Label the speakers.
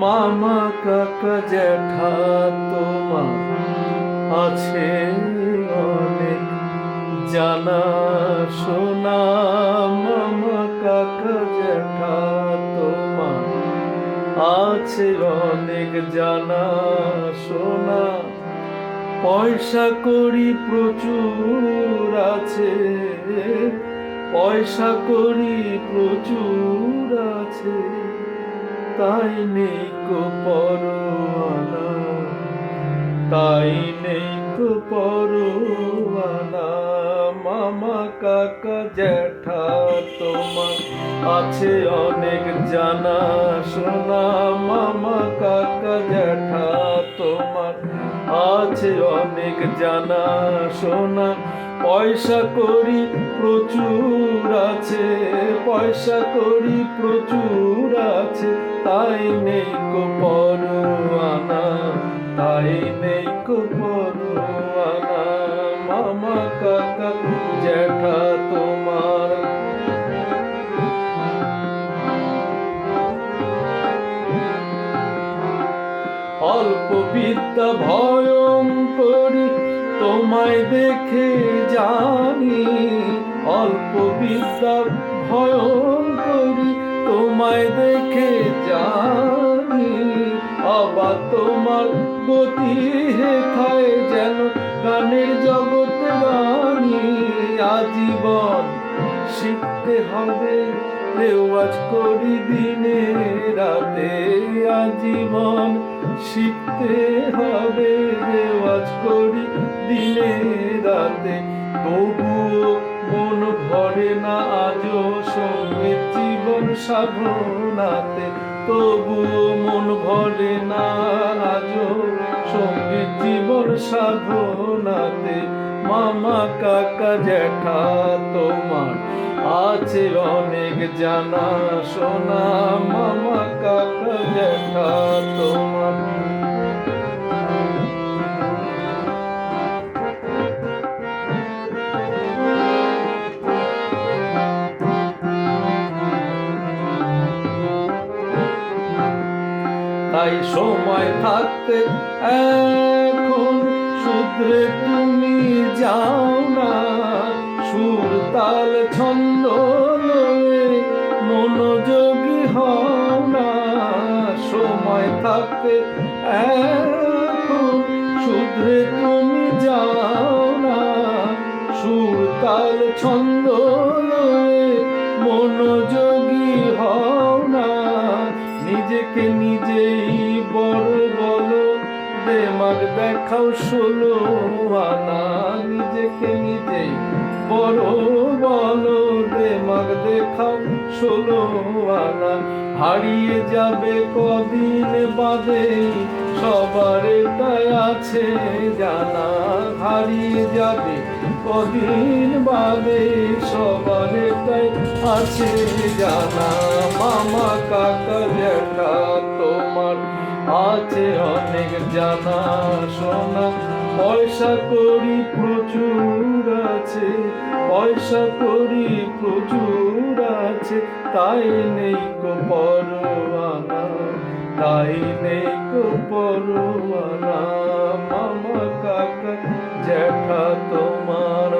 Speaker 1: মামা কাকা তোমার আছে অনেক জানা শোনা আছে অনেক জানা, শোনা। পয়সা করি প্রচুর আছে, পয়সা করি প্রচুর আছে। তাই নেই কো পরোয়ানা, তাই নেই কো পরোয়ানা। কাকা জ্যাঠা তোমার আছে অনেক জানা শোনা। মামা কাকা জ্যাঠা তোমার আছে অনেক জানা শোনা। পয়সা করি প্রচুর আছে, পয়সা করি প্রচুর আছে। তাই নেই কো পরোয়ানা, তাই নেই কো বিদ্যা ভয়ঙ্করী, তোমায় দেখে জানি। অল্প বিদ্যা ভয়ঙ্করী, তোমায় দেখে জানি। আবার তোমার গতি হেথায় যেন গানের জগতে রানী। আজীবন শিখতে হবে রেওয়াজ করি দিনে রাতে, আজীবন শিখতে হবে রেওয়াজ করি দিনে রাতে। তবুও মন ভরে না আজও সঙ্গে জীবন সাধনাতে। তবুও মন ভরে না আজও সঙ্গে জীবন সাধনাতে। মামা কাকা জ্যাঠা, তোমার আছে অনেক জানা শোনা মামা কাকা জ্যাঠা তোমার। তাই সময় থাকতে এখন শুধরে মনোযোগী হও সময় থাকতে এখন শুধরে তুমি যাও না। সুর, তাল, ছন্দ মনোযোগী হও না। নিজেকে নিজেই বড় বলো, দেমাগ দেখাও ষোলো আনা। নিজেকে নিজেই বড়, বলো। দেমাগ দেখাও ষোলো আনা। হারিয়ে যাবে কদিন বাদে, সবার তাই আছে জানা। হারিয়ে যাবে কদিন বাদে, সবার তাই আছে জানা। মামা কাকা আছে অনেক জানা শোনা। পয়সা করি প্রচুর আছে, পয়সা করি প্রচুর আছে। তাই নেই কো পরোয়ানা, তাই নেই কো পরোয়ানা। মামা কাকা, জ্যাঠা তোমার